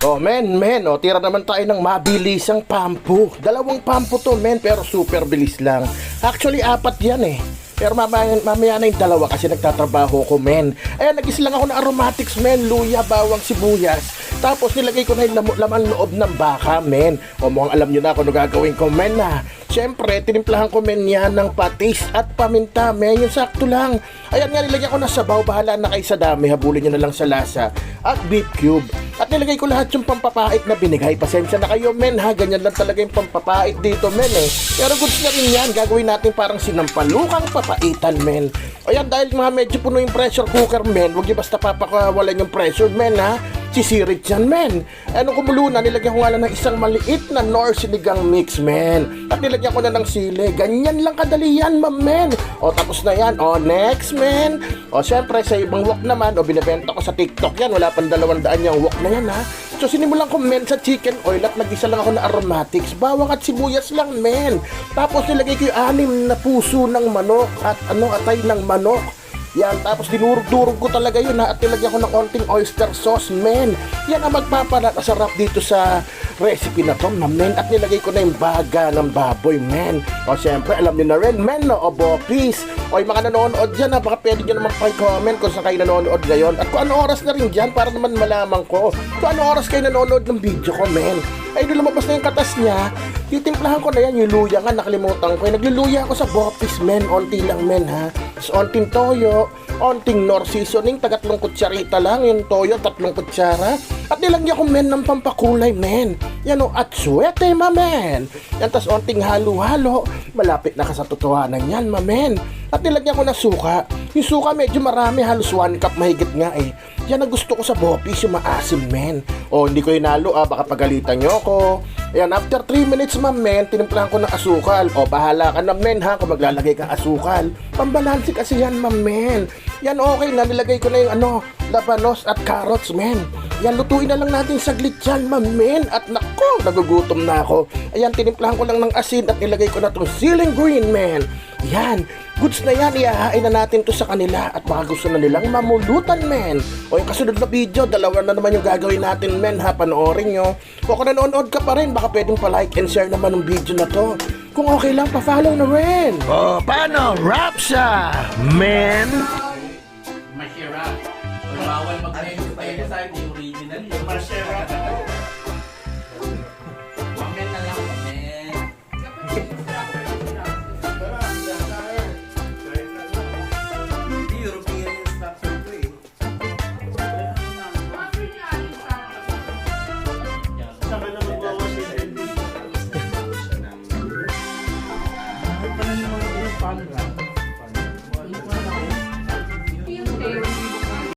Oh, men, men, oh, tira naman tayo ng mabilisang pampu. Dalawang pampu to, men, pero super bilis lang. Actually, apat yan eh. Pero mamaya, mamaya na yung dalawa kasi nagtatrabaho ko, men. Ayan, nag lang ako ng aromatics, men. Luya, bawang, sibuyas. Tapos nilagay ko na yung lam- laman loob ng baka, men. O mukhang alam nyo na kung ano gagawin ko, men, na. Siyempre, tinimplahan ko, men, yan ng patis at paminta, men. Yung sakto lang. Ayan nga, nilagyan ko na sabaw. Bahala na kayo sa dami. Habulin nyo na lang sa lasa. At beef cube. At nilagay ko lahat yung pampapait na binigay. Pasensya na kayo, men, ha. Ganyan lang talaga yung pampapait dito, men, eh. Pero goods na rin yan. Gagawin natin parang sinampalukang papaitan, men. Ayan, dahil mga medyo puno yung pressure cooker, men, huwag niyo basta papakawalan yung pressure, men, ha. Sisirit yan, men. Anong kumulo na, nilagyan ko nga lang ng isang maliit na nor sinigang mix, men. At nilagyan ko na ng sili. Ganyan lang kadali yan, ma'am, men. O, tapos na yan. O, next, men. O, syempre, sa ibang wok naman, o, binibenta ko sa TikTok yan. Wala pang dalawang daan yung wok na yan, ha. So, sinimulan ko, men, sa chicken oil at nag-isa lang ako na aromatics. Bawang at sibuyas lang, men. Tapos, nilagay ko yung anim na puso ng manok at ano, atay ng manok. Yan, tapos dinurog-durog ko talaga yun ha, at nilagyan ko ng konting oyster sauce, men. Yan ang magpapalasarap dito sa recipe na to, na men. At nilagay ko na yung baga ng baboy, men. O siyempre, alam niyo na rin, men, no? O bopis. O yung mga nanonood dyan, ha, baka pwede nyo naman pa-comment kung saan kayo nanonood ngayon. At kung ano oras na rin dyan, para naman malaman ko. Kung ano oras kayo nanonood ng video ko, men. Ay, doon lumabas na yung katas niya. Titimplahan ko na yan, yung luya nga, nakalimutan ko. Nagluluya ako sa bopis, men. Onti lang, men, ha. Tapos onting toyo, onting nor seasoning, tagatlong kutsarita lang, yung toyo, tatlong kutsara. At nilagyan ko, men, ng pampakulay, men. Yan o, at swerte, ma, men. Yan, tas onting halo-halo. Malapit na ka sa totohanan yan, ma, men. At nilagyan ko na suka. Yung suka medyo marami, halos one cup mahigit nga eh. Yan ang gusto ko sa bopis, yung maasim, men. O, hindi ko inalo, ah, baka pagalitan nyo ako. Ayan, after 3 minutes, ma'am, men, tinimplahan ko ng asukal. O, bahala ka na, men, ha, kung maglalagay kang asukal. Pambalansi kasi yan, ma'am, men. Yan, okay na, nilagay ko na yung, ano, labanos at carrots, men. Yan, lutuin na lang natin saglit yan, ma'am, men. At nako, nagugutom na ako. Ayan, tinimplahan ko lang ng asin at nilagay ko na itong ceiling green, men. Yan, goods na yan, iahain na natin to sa kanila at baka gusto na nilang mamulutan, men. O yung kasunod na video, dalawa na naman yung gagawin natin, men, ha, panoorin nyo. O kung nanonood ka pa rin, baka pwedeng pa-like and share naman ng video na to. Kung okay lang, pa-follow na rin. O, paano? Rap siya, men. Bawal mag-mention tayo sa akin, yung original yun. Masira. Mamen na lang, mamen. Hindi, European yung structure ko eh.